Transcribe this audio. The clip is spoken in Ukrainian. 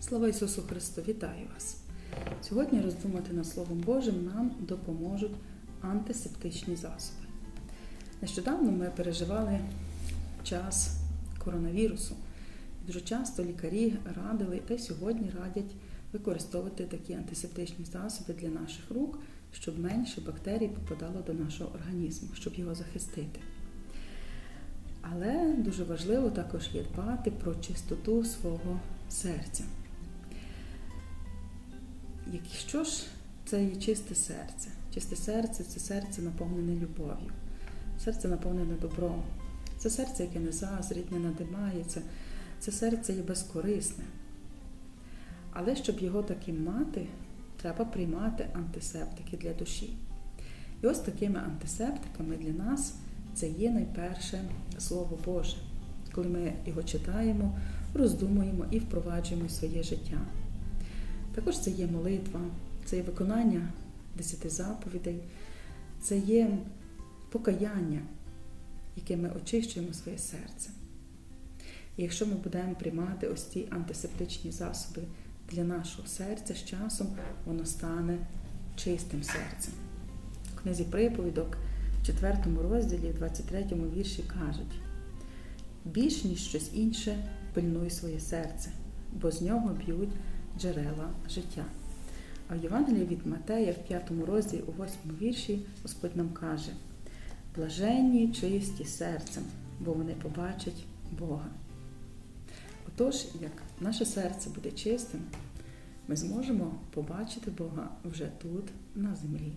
Слава Ісусу Христу! Вітаю вас! Сьогодні роздумати над Словом Божим нам допоможуть антисептичні засоби. Нещодавно ми переживали час коронавірусу. Дуже часто лікарі радили, та сьогодні радять використовувати такі антисептичні засоби для наших рук, щоб менше бактерій попадало до нашого організму, щоб його захистити. Але дуже важливо також є дбати про чистоту свого серця. Якщо ж це є чисте серце, чисте серце це серце наповнене любов'ю, серце наповнене добром, це серце, яке не зазрить, не надимається, це серце є безкорисне. Але щоб його таким мати, треба приймати антисептики для душі. І ось такими антисептиками для нас це є найперше Слово Боже, коли ми його читаємо, роздумуємо і впроваджуємо в своє життя. Також це є молитва, це є виконання десяти заповідей, це є покаяння, яке ми очищуємо своє серце. І якщо ми будемо приймати ось ці антисептичні засоби для нашого серця, з часом воно стане чистим серцем. В книзі приповідок в 4 розділі, в 23 вірші кажуть: більш ніж щось інше пильнуй своє серце, бо з нього б'ють джерела життя. А в Євангелії від Матея, в 5 розділі, у 8 вірші, Господь нам каже: блаженні чисті серцем, бо вони побачать Бога. Отож, як наше серце буде чистим, ми зможемо побачити Бога вже тут, на землі.